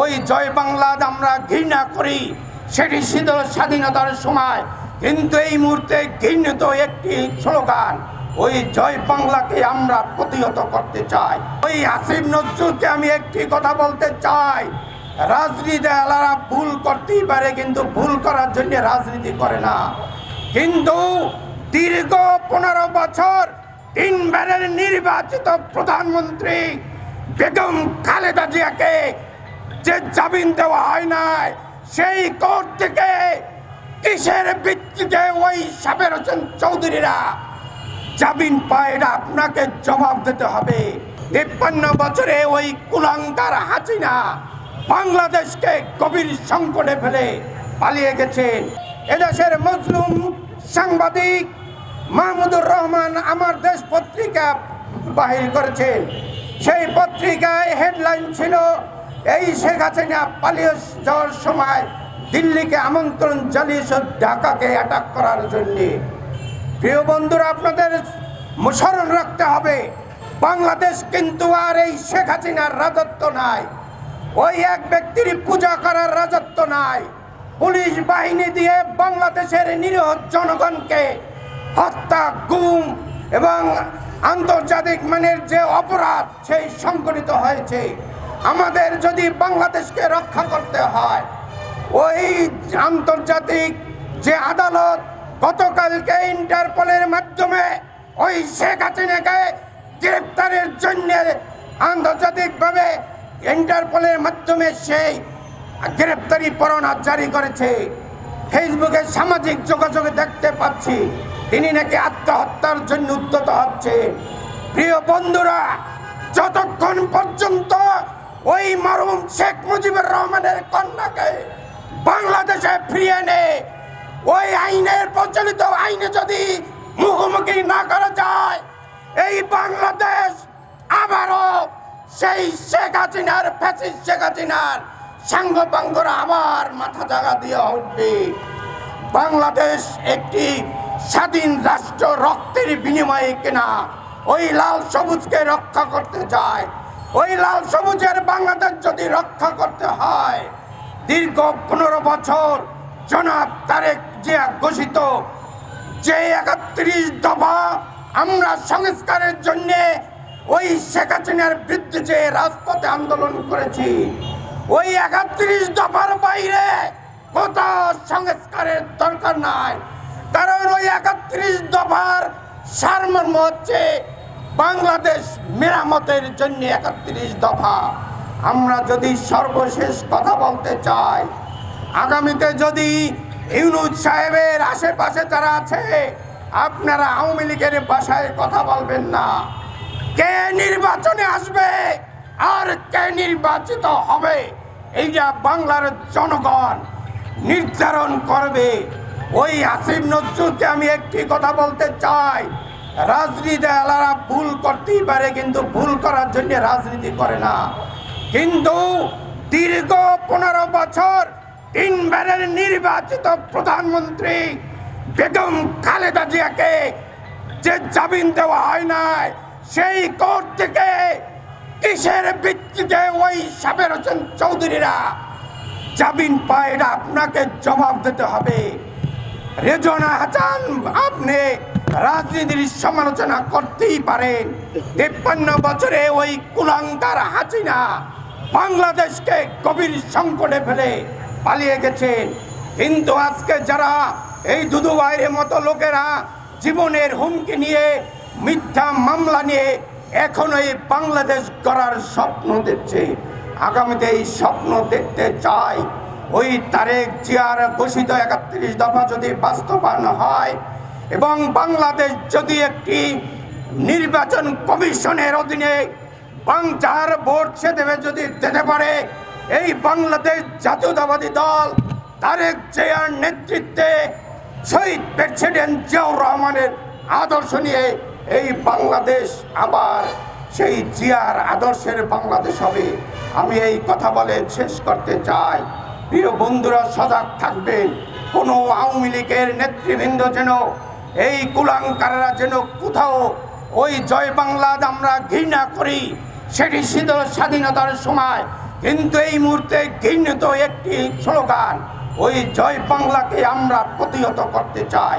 ওই জয় বাংলাদ আমরা ঘৃণা করি, সেটি শীতল স্বাধীনতার সময়। কিন্তু এই মুহূর্তে ঘৃণিত একটি স্লোগান, ওই জয় বাংলাকে আমরা প্রতিহত করতে চাই। ওই আসিফ নজরুলকে আমি একটি কথা বলতে চাই রাজনীতি আলারা ভুল করতেই পারে, কিন্তু ভুল করার জন্য রাজনীতি করে না। কিন্তু দীর্ঘ পনেরো বছর তিনবারের নির্বাচিত প্রধানমন্ত্রী বেগম খালেদা জিয়াকে যে জামিন দেওয়া হয় নাই, সেই কোর্ট থেকে কিসের ভিত্তিতে ওই সাবের হোসেন চৌধুরীরা জামিন পায় এটা আপনাকে জবাব দিতে হবে। তিপ্পান্ন বছরে ওই কুলাঙ্কার হাসিনা বাংলাদেশকে গভীর সংকটে ফেলে পালিয়ে গেছেন। এদেশের মজলুম সাংবাদিক মাহমুদুর রহমান আমার দেশ পত্রিকা বাহির করেছেন। সেই পত্রিকায় হেডলাইন ছিল এই শেখ হাসিনা পালিয়ে যাওয়ার সময় দিল্লিকে আমন্ত্রণ জানিয়েছে ঢাকাকে অ্যাটাক করার জন্যে। প্রিয় বন্ধুরা, আপনাদের স্মরণ রাখতে হবে, বাংলাদেশ কিন্তু আর এই শেখ হাসিনার রাজত্ব নাই। ওই এক ব্যক্তির পূজা করার রাজত্ব নাই। পুলিশ বাহিনী দিয়ে বাংলাদেশের নিরীহ জনগণকে হত্যা, গুম এবং আন্তর্জাতিক মানের যে অপরাধ, সেই সংগঠিত হয়েছে। আমাদের যদি বাংলাদেশকে রক্ষা করতে হয়, ওই আন্তর্জাতিক যে আদালত গতকালকে ইন্টারপোলের মাধ্যমে ওই শেখ হাসিনাকে গ্রেপ্তারের জন্য আন্তর্জাতিকভাবে ইন্টারপোলের মাধ্যমে সেই গ্রেপ্তারি পরোয়ানা জারি করেছে। ফেসবুকে সামাজিক যোগাযোগে দেখতে পাচ্ছি, তিনি নাকি আত্মহত্যার জন্য উদ্যত হচ্ছে প্রিয় বন্ধুরা, যতক্ষণ পর্যন্ত ওই মারুম শেখ মুজিবুর রহমানের কন্যাকে বাংলাদেশে ফিরিয়ে এনে ওই আইনের প্রচলিত আইনে যদি মুখোমুখি না করা যায়, এই বাংলাদেশ আবারও সেই শেখ হাসিনার ফ্যাসিস শেখ হাসিনার সাঙ্গপাঙ্গরা আবার মাথা জাগা দিয়ে উঠবে। বাংলাদেশ একটি স্বাধীন রাষ্ট্র, রক্তের বিনিময়ে কেনা ওই লাল সবুজকে রক্ষা করতে চায় ওই লাল সবুজের বাংলাদেশ যদি রক্ষা করতে হয়, দীর্ঘ পনেরো বছর জনাব তারেক জিয়া ঘোষিত যে একত্রিশ দফা আমরা সংস্কারের জন্য ওই শেখ হাসিনার বিরুদ্ধে যে রাজপথে আন্দোলন করেছি, ওই একত্রিশ দফার বাইরে কোথাও সংস্কারের দরকার নাই। কারণ ওই একত্রিশ দফার সারমর্ম হচ্ছে বাংলাদেশ মেরামতের জন্য একত্রিশ দফা। আমরা যদি সর্বশেষ কথা বলতে চাই, আগামীতে যদি ইউনুজ সাহেবের আশেপাশে যারা আছে, আপনারা আওয়ামী লীগের বাসায় কথা বলবেন না। কে নির্বাচনে আসবে আর কে নির্বাচিত হবে, এইটা বাংলার জনগণ নির্ধারণ করবে। ওই আসিফ নজরুলকে আমি একটি কথা বলতে চাই রাজনীতি আলারা ভুল করতেই পারে, কিন্তু ভুল করার জন্য রাজনীতি করে না। কিন্তু দীর্ঘ পনেরো বছর তিনবারের নির্বাচিত প্রধানমন্ত্রী বেগম খালেদা জিয়াকে যে জামিন দেওয়া হয় নাই, সেই কোর্ট থেকে কিসের ভিত্তিতে ওই সাবের হোসেন চৌধুরীরা জামিন পায় আপনাকে জবাব দিতে হবে। রেজনা হাসান, আপনি রাজনীতির সমালোচনা করতেই পারেন। তেপ্পান্ন বছরে ওই কুলাঙ্কার হাসিনা বাংলাদেশকে গভীর সংকটে ফেলে পালিয়ে গেছেন। কিন্তু আজকে যারা এই দুদু বাইরের মতো লোকেরা জীবনের হুমকি নিয়ে, মিথ্যা মামলা নিয়ে এখন এই বাংলাদেশ করার স্বপ্ন দেখছে, আগামীতে এই স্বপ্ন দেখতে চাই ওই তারেক জিয়ার ঘোষিত একত্রিশ দফা যদি বাস্তবায়ন হয় এবং বাংলাদেশ যদি একটি নির্বাচন কমিশনের অধীনে বাংলার ভোট সে দেবে যদি দিতে পারে, এই বাংলাদেশ জাতীয়তাবাদী দল তারেক জিয়ার নেতৃত্বে শহীদ প্রেসিডেন্ট জিয়াউর রহমানের আদর্শ নিয়ে এই বাংলাদেশ আবার সেই জিয়ার আদর্শের বাংলাদেশ হবে। আমি এই কথা বলে শেষ করতে চাই। প্রিয় বন্ধুরা, সজাগ থাকবেন। কোনো আওয়ামী লীগের নেতৃবৃন্দ যেন এই কুলাঙ্কাররা যেন কোথাও ওই জয় বাংলা আমরা ঘৃণা করি, সেটি শীতল স্বাধীনতার সময়। কিন্তু এই মুহূর্তে ঘৃণিত একটি স্লোগান, ওই জয় বাংলাকে আমরা প্রতিহত করতে চাই।